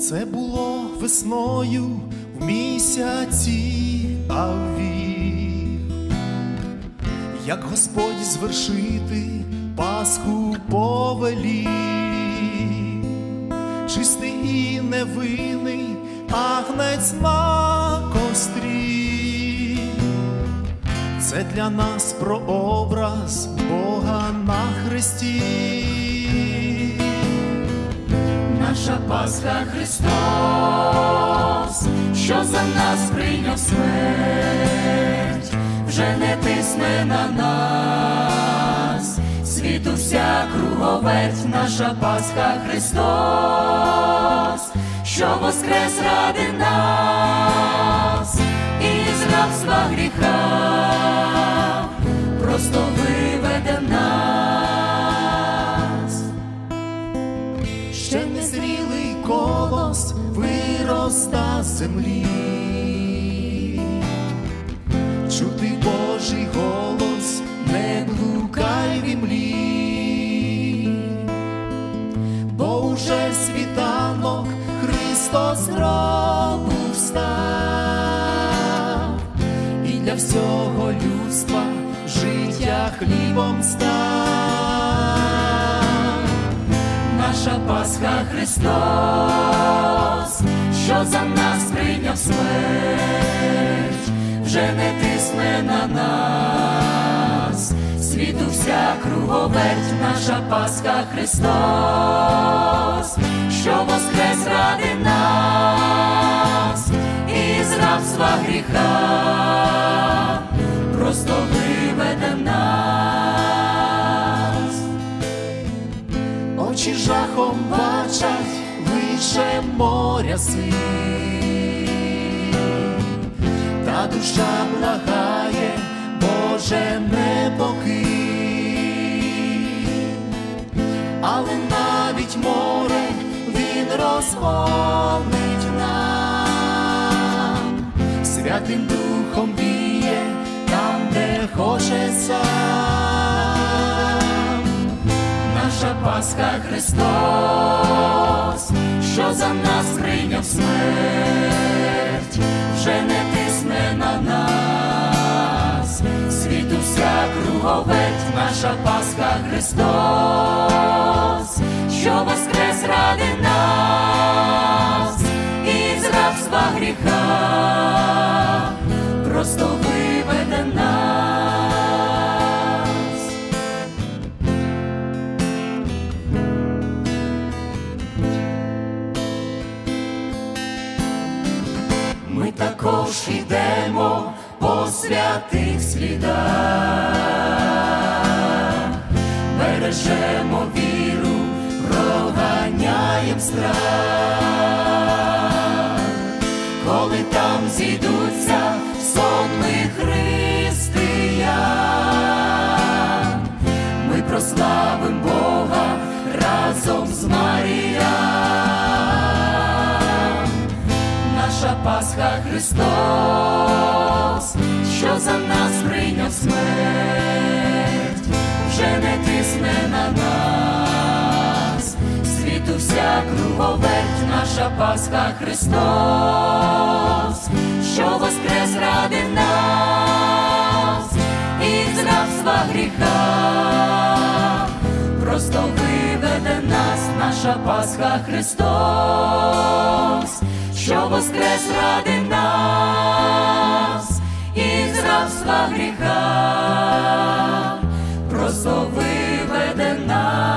Це було весною в місяці Авів, як Господь звершити Пасху повелів, чистий і невинний агнець на кострі. Це для нас прообраз Бога на хресті. Пасха Христос, що за нас прийняв смерть, вже не тисне на нас, світу вся круговерть, наша Пасха Христос, що воскрес ради нас, із рабства гріха, вироста землі, чути Божий голос, не блукай в імлі, бо уже світанок Христос гробу встав, і для всього людства життя хлібом став. Наша Пасха Христос, що за нас прийняв смерть, вже не тисне на нас, світу вся круговерть, наша Пасха Христос, що воскрес ради нас, із рабства гріха, просто виведе нас. Очі жахом бачать лише моря синь, та душа благає, Боже, не покинь, але навіть море він розгонить нам, Святим Духом віє там, де хоче сам. Наша Пасха Христос, що за нас прийняв смерть, вже не тисне на нас, світу вся круговерть, наша Пасха Христос, що воскрес ради нас, Ми також йдемо по святих слідах, бережемо віру, проганяєм страх, коли там зійдуться сотни християн, ми прославим Бога разом з Маріям Христос, що за нас прийняв смерть, вже не тисне на нас, світу вся круговерть, наша Пасха Христос, що воскрес ради нас, із рабства гріха, просто виведе нас, наша Пасха Христос, що воскрес ради рабства гріха, просто виведе нас.